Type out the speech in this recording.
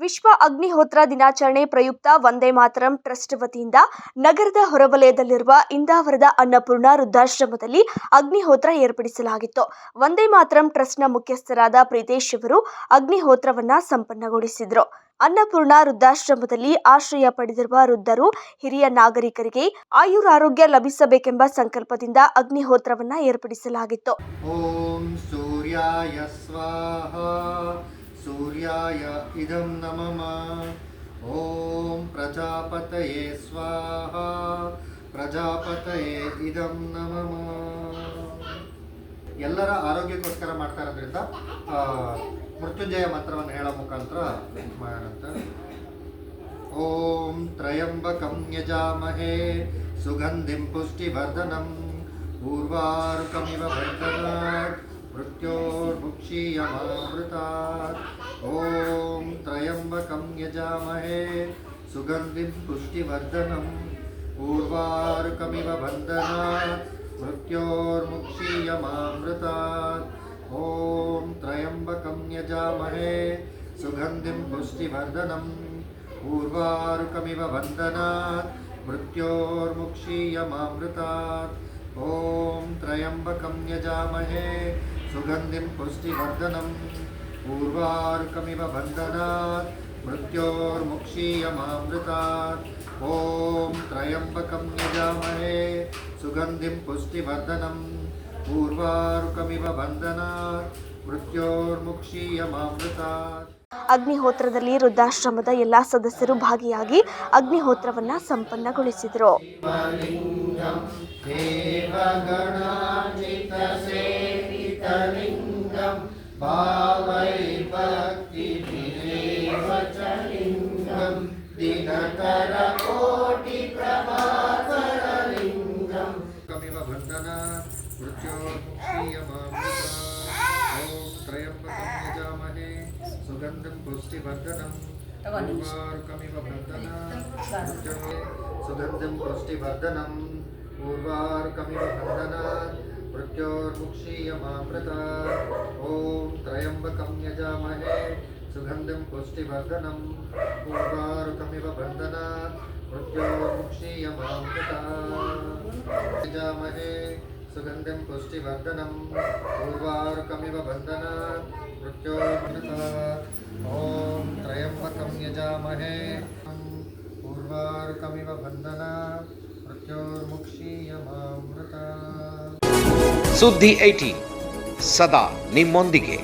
ವಿಶ್ವ ಅಗ್ನಿಹೋತ್ರ ದಿನಾಚರಣೆ ಪ್ರಯುಕ್ತ ವಂದೇ ಮಾತರಂ ಟ್ರಸ್ಟ್ ವತಿಯಿಂದ ನಗರದ ಹೊರವಲಯದಲ್ಲಿರುವ ಇಂದಾವರದ ಅನ್ನಪೂರ್ಣ ವೃದ್ಧಾಶ್ರಮದಲ್ಲಿ ಅಗ್ನಿಹೋತ್ರ ಏರ್ಪಡಿಸಲಾಗಿತ್ತು. ವಂದೇ ಮಾತರಂ ಟ್ರಸ್ಟ್ನ ಮುಖ್ಯಸ್ಥರಾದ ಪ್ರೀತೇಶ್ ಅವರು ಅಗ್ನಿಹೋತ್ರವನ್ನ ಸಂಪನ್ನಗೊಳಿಸಿದರು. ಅನ್ನಪೂರ್ಣ ವೃದ್ಧಾಶ್ರಮದಲ್ಲಿ ಆಶ್ರಯ ಪಡೆದಿರುವ ವೃದ್ಧರು ಹಿರಿಯ ನಾಗರಿಕರಿಗೆ ಆಯುರಾರೋಗ್ಯ ಲಭಿಸಬೇಕೆಂಬ ಸಂಕಲ್ಪದಿಂದ ಅಗ್ನಿಹೋತ್ರವನ್ನ ಏರ್ಪಡಿಸಲಾಗಿತ್ತು. सूर्याय स्वाहा सूर्याय इदं नमः ॐ प्रजापतये स्वाहा ಪ್ರಜಾಪತಯೇ ಇದಂ ನಮಃ ಎಲ್ಲರ ಆರೋಗ್ಯಕ್ಕೋಸ್ಕರ ಮಾಡ್ತಾ ಇರೋದ್ರಿಂದ ಆ, ಮೃತ್ಯುಂಜಯ ಮಂತ್ರವನ್ನು ಹೇಳೋ ಮುಖಾಂತರ ಮಾಡೋಣಂತ ಓಂ ತ್ರಯಂಬಕಂ ಯಜಾಮಹೇ ಸುಗಂಧಿಂ ಪುಷ್ಟಿವರ್ಧನಂ ಊರ್ವಾರುಕಮಿವ ಬಂಧನಾತ್ ಮೃತ್ಯೋರ್ಮುಕ್ಷೀಯಮಾಮೃತಾತ್ ओम त्र्यम्बकं यजामहे सुगन्धिं पुष्टिवर्धनम् पूर्वार्कमिव बन्धनात्, मृत्योर्मुक्षीयमामृतात्। ॐ त्र्यम्बकं यजामहे सुगन्धिं पुष्टिवर्धनम् पूर्वार्कमिव बन्धनात्, मृत्योर्मुक्षीयमामृतात्। ॐ त्र्यम्बकं यजामहे सुगन्धिं पुष्टिवर्धनम् ಊರ್ವಾರುಕಮಿವ ಬಂಧನಾತ್ मृत्योर्मुक्षीयमामृतात् ಓಂ त्र्यम्बकं यजामहे ಸುಗಂಧಿಂ पुष्टिवर्धनं पूर्वार्कमिव बन्धनात् ಅಗ್ನಿಹೋತ್ರದಲ್ಲಿ ವೃದ್ಧಾಶ್ರಮದ ಎಲ್ಲಾ ಸದಸ್ಯರು ಭಾಗಿಯಾಗಿ ಅಗ್ನಿಹೋತ್ರವನ್ನ ಸಂಪನ್ನಗೊಳಿಸಿದರು. भावै भक्तिभिरेव च लिङ्गं दिनकरकोटिप्रभाकरलिङ्गं। कमिव बन्धना मृत्योर्मुक्षीयमामृता। ॐ त्र्यम्बकं यजामहे सुगन्धं पुष्टिवर्धनं। उर्वारुकमिव बन्धना सुगन्धं पुष्टिवर्धनं। पूर्वार्कमिव बन्धनात् मृत्योर्मुक्षीयमामृता ॐ त्र्यम्बकं यजामहे, सुगन्धं पुष्टिवर्धनं पूर्वारुकमिव बन्धनात् मृत्योर्मुक्षीयमामृता यजामहे, सुगन्धं पुष्टिवर्धनं पूर्वारुकमिव बन्धनात् मृत्योर्मृता ॐ त्र्यम्बकं यजामहे पूर्वार्कमिव मृत्योर्मुक्षीयमामृता ಸುದ್ದಿ ಐಟಿ ಸದಾ ನಿಮ್ಮೊಂದಿಗೆ.